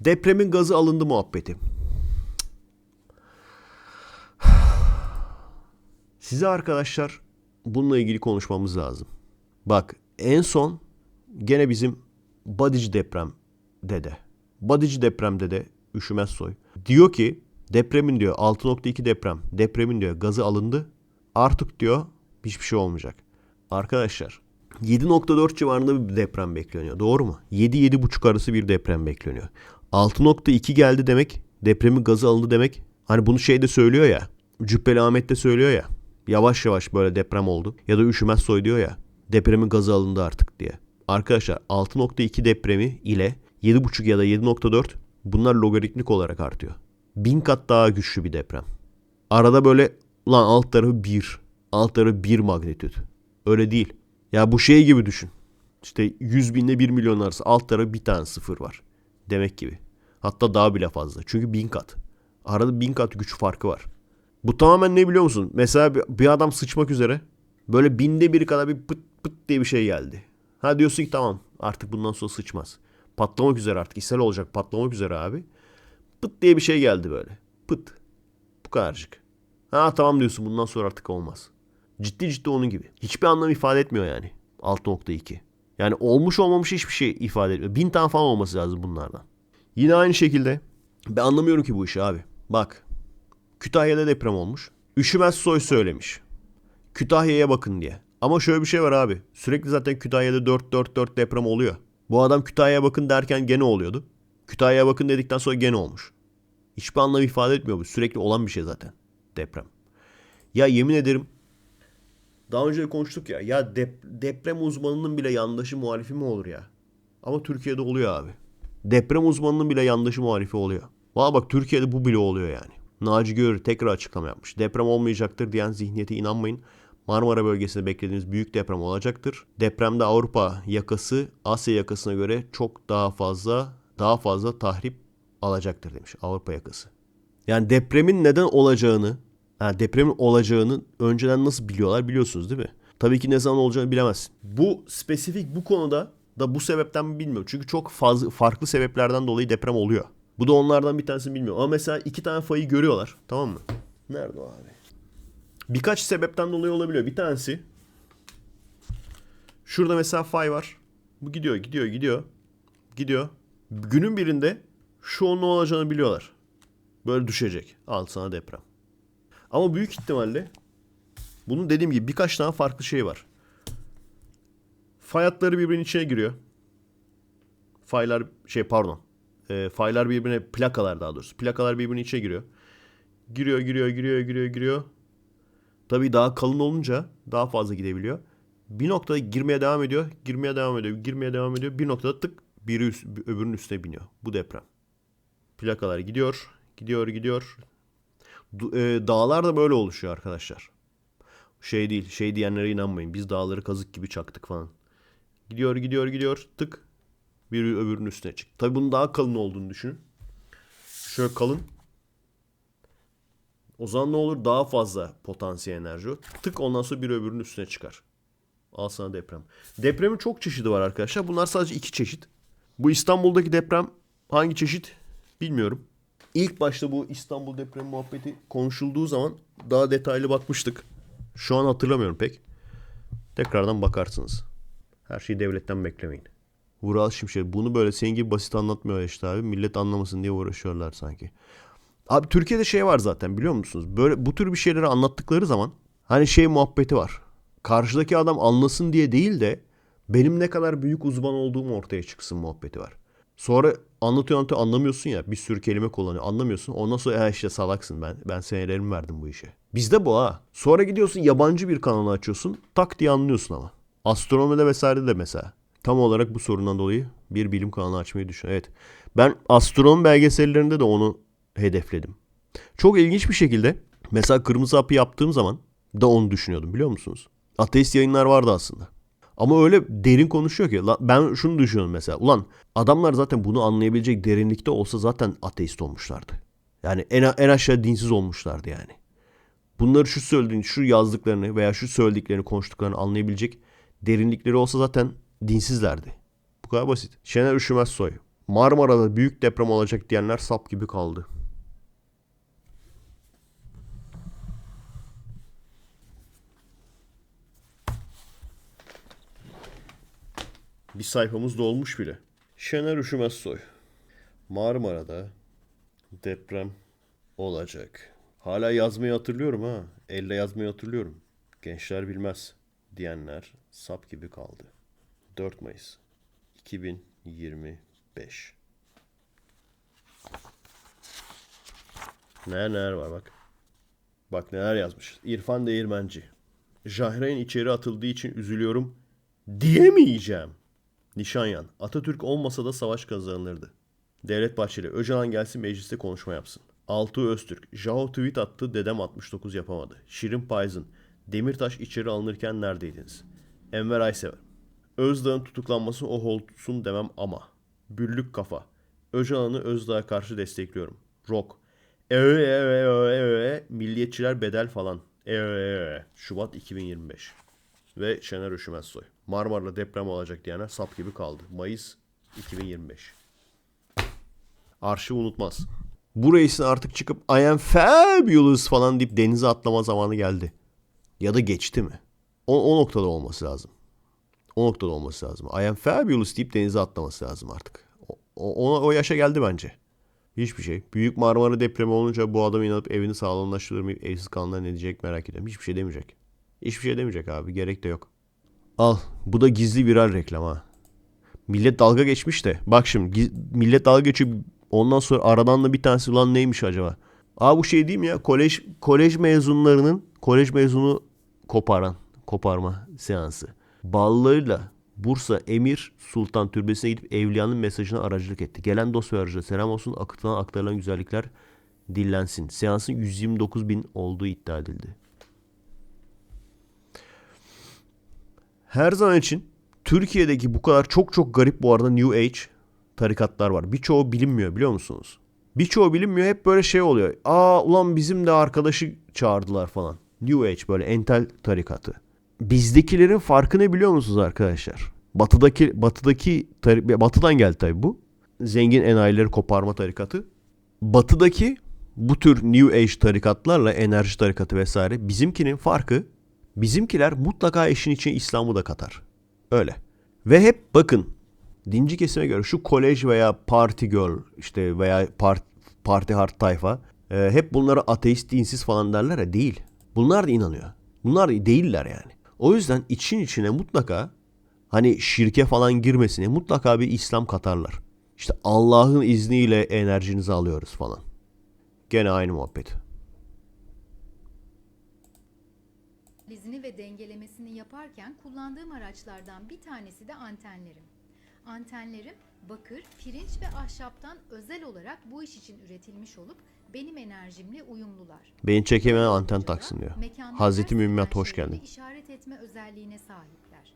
Depremin gazı alındı muhabbeti. Size arkadaşlar bununla ilgili konuşmamız lazım. Bak en son gene bizim Badici deprem dede. Badici depremde de Üşümez Soy. Diyor ki depremin diyor 6.2 deprem. Depremin diyor gazı alındı. Artık diyor hiçbir şey olmayacak. Arkadaşlar 7.4 civarında bir deprem bekleniyor. Doğru mu? 7-7.5 arası bir deprem bekleniyor. 6.2 geldi demek depremin gazı alındı demek. Hani bunu şey de söylüyor ya. Cübbeli Ahmet de söylüyor ya. Yavaş yavaş böyle deprem oldu. Ya da üşümez soy diyor ya. Depremin gazı alındı artık diye. Arkadaşlar 6.2 depremi ile 7.5 ya da 7.4 bunlar logaritmik olarak artıyor. Bin kat daha güçlü bir deprem. Arada böyle lan alt tarafı 1. Alt tarafı 1 magnitüt. Öyle değil. Ya bu şey gibi düşün. İşte 100 binle 1 milyon arası alt tarafı bir tane sıfır var. Demek gibi. Hatta daha bile fazla. Çünkü bin kat. Arada bin kat güç farkı var. Bu tamamen ne biliyor musun? Mesela bir, adam sıçmak üzere. Böyle binde bir kadar bir pıt pıt diye bir şey geldi. Ha diyorsun ki tamam artık bundan sonra sıçmaz. Patlamak üzere artık. ishal olacak patlamak üzere abi. Pıt diye bir şey geldi böyle. Pıt. Bu kadarcık. Ha tamam diyorsun bundan sonra artık olmaz. Ciddi ciddi onun gibi. Hiçbir anlam ifade etmiyor yani. 6.2. Yani olmuş olmamış hiçbir şey ifade etmiyor. Bin tane falan olması lazım bunlardan. Yine aynı şekilde ben anlamıyorum ki bu işi abi. Bak Kütahya'da deprem olmuş. Üşümez Soy söylemiş. Kütahya'ya bakın diye. Ama şöyle bir şey var abi. Sürekli zaten Kütahya'da 4-4-4 deprem oluyor. Bu adam Kütahya'ya bakın derken gene oluyordu. Kütahya'ya bakın dedikten sonra gene olmuş. Hiçbir anlam ifade etmiyor bu. Sürekli olan bir şey zaten. Deprem. Ya yemin ederim daha önce de konuştuk ya. Ya dep- deprem uzmanının bile yandaşı muhalifi mi olur ya? Ama Türkiye'de oluyor abi. Deprem uzmanının bile yandaşı muhalifi oluyor. Valla bak Türkiye'de bu bile oluyor yani. Naci Görür tekrar açıklama yapmış. Deprem olmayacaktır diyen zihniyete inanmayın. Marmara bölgesinde beklediğiniz büyük deprem olacaktır. Depremde Avrupa yakası Asya yakasına göre çok daha fazla daha fazla tahrip alacaktır demiş Avrupa yakası. Yani depremin neden olacağını, yani depremin olacağını önceden nasıl biliyorlar biliyorsunuz değil mi? Tabii ki ne zaman olacağını bilemezsin. Bu spesifik bu konuda da bu sebepten mi bilmiyorum. Çünkü çok fazla farklı sebeplerden dolayı deprem oluyor. Bu da onlardan bir tanesini bilmiyorum. Ama mesela iki tane fayı görüyorlar. Tamam mı? Nerede o abi? Birkaç sebepten dolayı olabiliyor. Bir tanesi şurada mesela fay var. Bu gidiyor, gidiyor, gidiyor. Gidiyor. Günün birinde şu onun olacağını biliyorlar. Böyle düşecek. Al sana deprem. Ama büyük ihtimalle bunun dediğim gibi birkaç tane farklı şey var. Fay hatları birbirinin içine giriyor. Faylar şey pardon. E, faylar birbirine plakalar daha doğrusu. Plakalar birbirinin içine giriyor. Giriyor, giriyor, giriyor, giriyor, giriyor. Tabii daha kalın olunca daha fazla gidebiliyor. Bir noktada girmeye devam ediyor, girmeye devam ediyor, girmeye devam ediyor. Bir noktada tık biri üst, öbürünün üstüne biniyor. Bu deprem. Plakalar gidiyor, gidiyor, gidiyor. E, dağlar da böyle oluşuyor arkadaşlar. Şey değil, şey diyenlere inanmayın. Biz dağları kazık gibi çaktık falan. Gidiyor, gidiyor, gidiyor. Tık. Biri öbürünün üstüne çık. Tabii bunun daha kalın olduğunu düşünün. Şöyle kalın. O zaman ne olur? Daha fazla potansiyel enerji. Tık ondan sonra bir öbürünün üstüne çıkar. Al sana deprem. Depremin çok çeşidi var arkadaşlar. Bunlar sadece iki çeşit. Bu İstanbul'daki deprem hangi çeşit bilmiyorum. İlk başta bu İstanbul depremi muhabbeti konuşulduğu zaman daha detaylı bakmıştık. Şu an hatırlamıyorum pek. Tekrardan bakarsınız. Her şeyi devletten beklemeyin. Vural Şimşek bunu böyle senin gibi basit anlatmıyor işte abi. Millet anlamasın diye uğraşıyorlar sanki. Abi Türkiye'de şey var zaten biliyor musunuz? Böyle bu tür bir şeyleri anlattıkları zaman hani şey muhabbeti var. Karşıdaki adam anlasın diye değil de benim ne kadar büyük uzman olduğum ortaya çıksın muhabbeti var. Sonra anlatıyor anlatıyor anlamıyorsun ya bir sürü kelime kullanıyor anlamıyorsun. Ondan sonra ya işte salaksın ben ben senelerimi verdim bu işe. Bizde bu ha. Sonra gidiyorsun yabancı bir kanalı açıyorsun tak diye anlıyorsun ama. Astronomide vesaire de mesela. Tam olarak bu sorundan dolayı bir bilim kanalı açmayı düşünüyorum. Evet. Ben astronomi belgesellerinde de onu hedefledim. Çok ilginç bir şekilde mesela Kırmızı Hapı yaptığım zaman da onu düşünüyordum biliyor musunuz? Ateist yayınlar vardı aslında. Ama öyle derin konuşuyor ki ben şunu düşünüyorum mesela. Ulan adamlar zaten bunu anlayabilecek derinlikte olsa zaten ateist olmuşlardı. Yani en, en aşağı dinsiz olmuşlardı yani. Bunları şu söylediğini, şu yazdıklarını veya şu söylediklerini, konuştuklarını anlayabilecek derinlikleri olsa zaten dinsizlerdi. Bu kadar basit. Şener Üşümez Soy. Marmara'da büyük deprem olacak diyenler sap gibi kaldı. Bir sayfamız dolmuş bile. Şener Üşümezsoy. Marmara'da deprem olacak. Hala yazmayı hatırlıyorum ha. Elle yazmayı hatırlıyorum. Gençler bilmez diyenler sap gibi kaldı. 4 Mayıs 2025 Neler neler var bak. Bak neler yazmış. İrfan Değirmenci. Jahreyn içeri atıldığı için üzülüyorum diyemeyeceğim. Nişanyan. Atatürk olmasa da savaş kazanılırdı. Devlet Bahçeli. Öcalan gelsin mecliste konuşma yapsın. Altuğ Öztürk. Jao tweet attı dedem 69 yapamadı. Şirin Payzın. Demirtaş içeri alınırken neredeydiniz? Enver Aysever. Özdağ'ın tutuklanması o olsun demem ama. Büllük kafa. Öcalan'ı Özdağ'a karşı destekliyorum. Rock. Eee eee eee milliyetçiler bedel falan. Eee Şubat 2025. Ve Şener Üşümezsoy. Marmara'da deprem olacak diyenler sap gibi kaldı. Mayıs 2025. Arşiv unutmaz. Bu reisin artık çıkıp I am fabulous falan deyip denize atlama zamanı geldi. Ya da geçti mi? O, o noktada olması lazım. O noktada olması lazım. I am fabulous deyip denize atlaması lazım artık. O, o, o yaşa geldi bence. Hiçbir şey. Büyük Marmara depremi olunca bu adam inanıp evini sağlamlaştırmayıp evsiz kalanlar ne diyecek merak ediyorum. Hiçbir şey demeyecek. Hiçbir şey demeyecek abi. Gerek de yok. Al. Bu da gizli viral reklam ha. Millet dalga geçmiş de. Bak şimdi millet dalga geçiyor. Ondan sonra aradan da bir tanesi ulan neymiş acaba? Aa bu şey değil mi ya? Kolej kolej mezunlarının kolej mezunu koparan, koparma seansı. Ballarıyla Bursa Emir Sultan Türbesi'ne gidip Evliya'nın mesajına aracılık etti. Gelen dost ve aracıya selam olsun. Akıtılan aktarılan güzellikler dillensin. Seansın 129 bin olduğu iddia edildi. Her zaman için Türkiye'deki bu kadar çok çok garip bu arada New Age tarikatlar var. Birçoğu bilinmiyor biliyor musunuz? Birçoğu bilinmiyor hep böyle şey oluyor. Aa ulan bizim de arkadaşı çağırdılar falan. New Age böyle entel tarikatı. Bizdekilerin farkı ne biliyor musunuz arkadaşlar? Batıdaki batıdaki batıdan geldi tabii bu. Zengin enayileri koparma tarikatı. Batıdaki bu tür New Age tarikatlarla enerji tarikatı vesaire bizimkinin farkı bizimkiler mutlaka işin için İslam'ı da katar. Öyle. Ve hep bakın dinci kesime göre şu kolej veya party girl işte veya part, party hard tayfa e, hep bunlara ateist dinsiz falan derler ya değil. Bunlar da inanıyor. Bunlar da değiller yani. O yüzden için içine mutlaka hani şirke falan girmesine mutlaka bir İslam katarlar. İşte Allah'ın izniyle enerjinizi alıyoruz falan. Gene aynı muhabbet. analizini ve dengelemesini yaparken kullandığım araçlardan bir tanesi de antenlerim. Antenlerim bakır, pirinç ve ahşaptan özel olarak bu iş için üretilmiş olup benim enerjimle uyumlular. Beni çekemeyen anten taksın diyor. Hazreti Müminat hoş geldin. işaret etme özelliğine sahipler.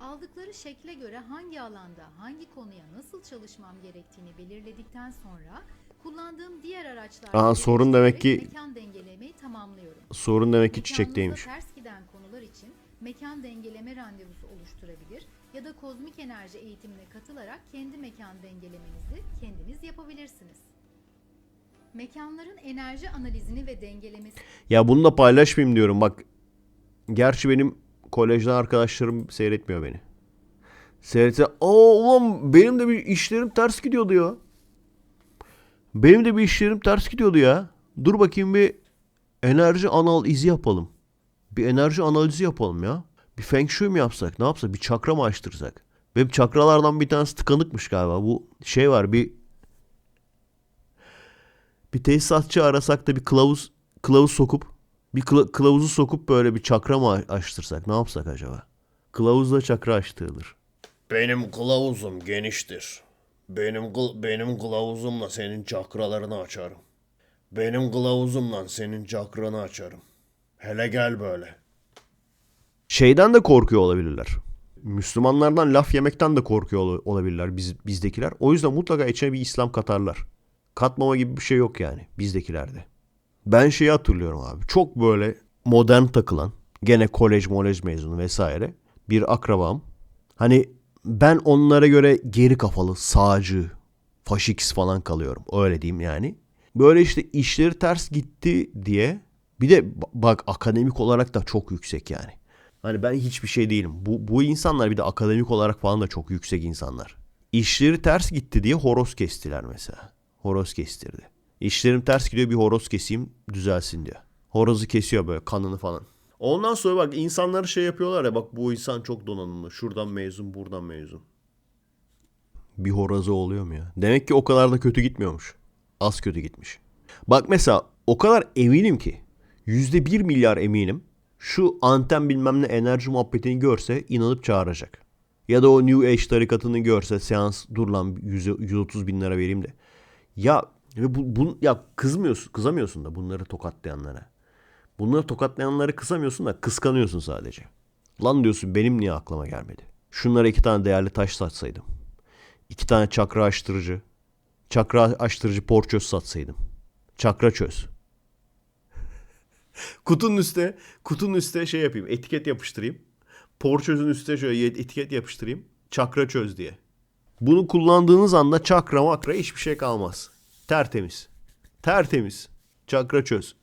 Aldıkları şekle göre hangi alanda, hangi konuya nasıl çalışmam gerektiğini belirledikten sonra kullandığım diğer araçlarla Aha, sorun demek ki- mekan dengelemeyi tamamlıyorum. Sorun demek ki çiçekteymiş. ters mekan dengeleme randevusu oluşturabilir ya da kozmik enerji eğitimine katılarak kendi mekan dengelemenizi kendiniz yapabilirsiniz. Mekanların enerji analizini ve dengelemesi Ya bunu da paylaşmayayım diyorum bak. Gerçi benim kolejden arkadaşlarım seyretmiyor beni. Seyretse aa ulan benim de bir işlerim ters gidiyordu ya. Benim de bir işlerim ters gidiyordu ya. Dur bakayım bir enerji analizi yapalım. Bir enerji analizi yapalım ya. Bir feng shui mi yapsak? Ne yapsak? Bir çakra mı açtırsak? Benim çakralardan bir tanesi tıkanıkmış galiba. Bu şey var bir bir tesisatçı arasak da bir kılavuz kılavuz sokup bir kıla- kılavuzu sokup böyle bir çakra mı açtırsak? Ne yapsak acaba? Kılavuzla çakra açtırılır. Benim kılavuzum geniştir. Benim benim kılavuzumla senin çakralarını açarım. Benim kılavuzumla senin çakranı açarım. Hele gel böyle. Şeyden de korkuyor olabilirler. Müslümanlardan laf yemekten de korkuyor ol- olabilirler biz, bizdekiler. O yüzden mutlaka içine bir İslam katarlar. Katmama gibi bir şey yok yani bizdekilerde. Ben şeyi hatırlıyorum abi. Çok böyle modern takılan, gene kolej molej mezunu vesaire bir akrabam. Hani ben onlara göre geri kafalı, sağcı, faşiks falan kalıyorum. Öyle diyeyim yani. Böyle işte işleri ters gitti diye bir de ba- bak akademik olarak da çok yüksek yani. Hani ben hiçbir şey değilim. Bu, bu insanlar bir de akademik olarak falan da çok yüksek insanlar. İşleri ters gitti diye horoz kestiler mesela. Horoz kestirdi. İşlerim ters gidiyor bir horoz keseyim düzelsin diyor. Horozu kesiyor böyle kanını falan. Ondan sonra bak insanları şey yapıyorlar ya bak bu insan çok donanımlı. Şuradan mezun buradan mezun. Bir horozu oluyor mu ya? Demek ki o kadar da kötü gitmiyormuş. Az kötü gitmiş. Bak mesela o kadar eminim ki yüzde bir milyar eminim şu anten bilmem ne enerji muhabbetini görse inanıp çağıracak. Ya da o New Age tarikatını görse seans dur lan 100, 130 bin lira vereyim de. Ya ve bu, bu- ya kızmıyorsun, kızamıyorsun da bunları tokatlayanlara. Bunları tokatlayanları kızamıyorsun da kıskanıyorsun sadece. Lan diyorsun benim niye aklıma gelmedi? Şunlara iki tane değerli taş satsaydım. İki tane çakra açtırıcı. Çakra açtırıcı porçöz satsaydım. Çakra çöz. Kutunun üstüne, kutunun üstüne şey yapayım. Etiket yapıştırayım. Porçözün üstüne şöyle etiket yapıştırayım. Çakra çöz diye. Bunu kullandığınız anda çakra makra hiçbir şey kalmaz. Tertemiz. Tertemiz. Çakra çöz.